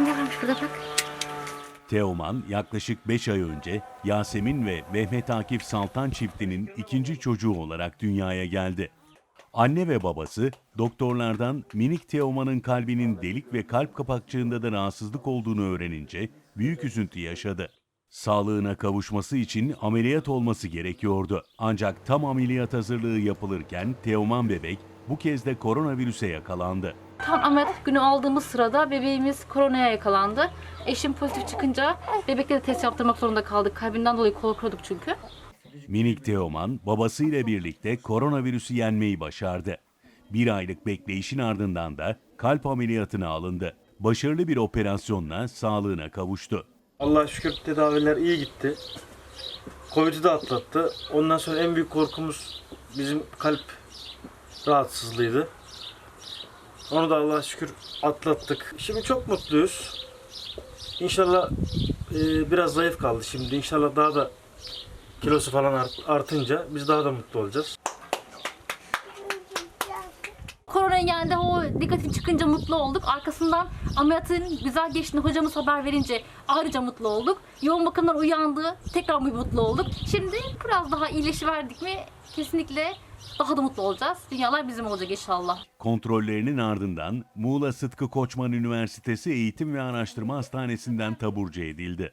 Ne varmış burada bak. Teoman yaklaşık 5 ay önce Yasemin ve Mehmet Akif Saltan çiftinin ikinci çocuğu olarak dünyaya geldi. Anne ve babası doktorlardan minik Teoman'ın kalbinin delik ve kalp kapakçığında da rahatsızlık olduğunu öğrenince büyük üzüntü yaşadı. Sağlığına kavuşması için ameliyat olması gerekiyordu. Ancak tam ameliyat hazırlığı yapılırken Teoman bebek bu kez de koronavirüse yakalandı. Tam ameliyat günü aldığımız sırada bebeğimiz koronaya yakalandı. Eşim pozitif çıkınca bebekte de test yaptırmak zorunda kaldık. Kalbinden dolayı korkuyorduk çünkü. Minik Teoman babasıyla birlikte koronavirüsü yenmeyi başardı. Bir aylık bekleyişin ardından da kalp ameliyatına alındı. Başarılı bir operasyonla sağlığına kavuştu. Allah'a şükür tedaviler iyi gitti. Covid'i de atlattı. Ondan sonra en büyük korkumuz bizim kalp rahatsızlığıydı. Onu da Allah'a şükür atlattık. Şimdi çok mutluyuz. İnşallah e, biraz zayıf kaldı şimdi. İnşallah daha da kilosu falan art- artınca biz daha da mutlu olacağız. Korona yendi o negatif çıkınca mutlu olduk. Arkasından ameliyatın güzel geçtiğini hocamız haber verince ayrıca mutlu olduk. Yoğun bakımdan uyandı. Tekrar mutlu olduk. Şimdi biraz daha iyileşiverdik mi kesinlikle daha da mutlu olacağız. Dünyalar bizim olacak inşallah. Kontrollerinin ardından Muğla Sıtkı Koçman Üniversitesi Eğitim ve Araştırma Hastanesi'nden taburcu edildi.